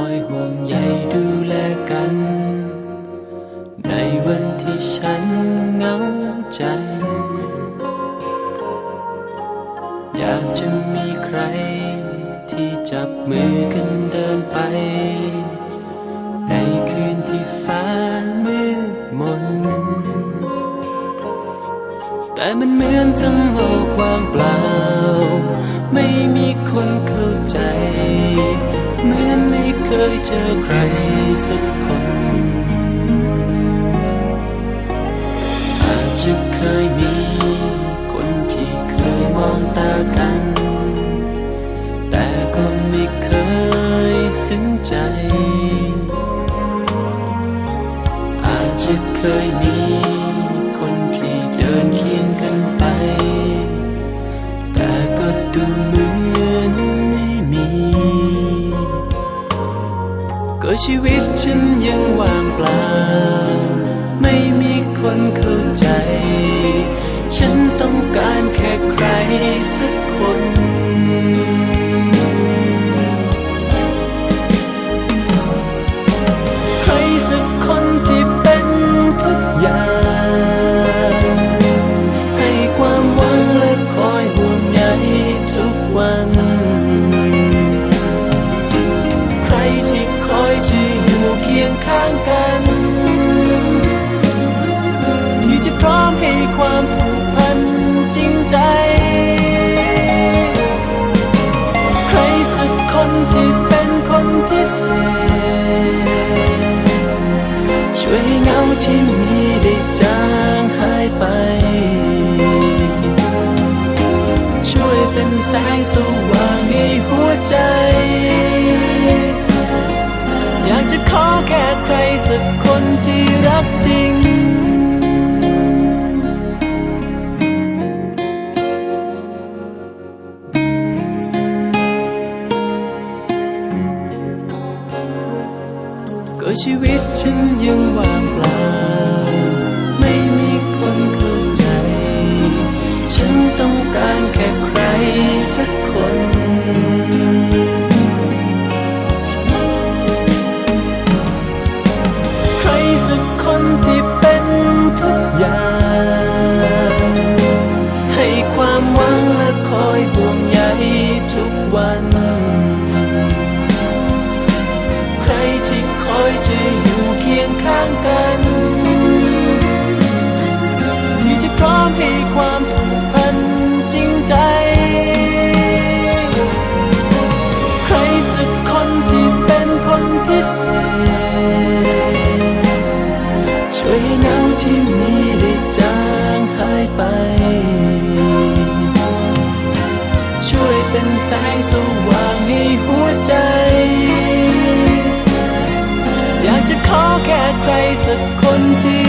อยห่วงใยดูแลกัน ในวันที่ฉันเหงาใจ อยากจะมีใคร ที่จับมือกันเดินไป ในคืนที่ฟ้ามืดมน แต่มันเหมือนทั้งโลกวามเปล่า ไม่มีคนเข้าใจ เจอใครสักคน อาจจะเคยมีคนที่เคยมองตากัน แต่ก็ไม่เคยซึ้งใจ อาจจะเคยมี ก็ชีวิตฉันยังว่างเปล่า ความผูกพันจริงใจ ใครสักคนที่เป็นคนพิเศษ ช่วยให้เงาที่ ก็ชีวิตฉันยังว่างเปล่า ไม่มีคนเข้าใจ ฉันต้องการแค่ใครสักคนใครสักคนที่เป็นทุกอย่างให้ความหวังและคอยห่วงใยทุกวันางกัน ที่จะพร้อมให้ความผูกพันจริงใจ ใครสักคนที่เป็นคนพิเศษ ช่วยให้เงาที่มีได้จางหายไป ช่วยเป็นแสงสว่างให้หัวใจ อยากจะขอแค่ใครสักคนที่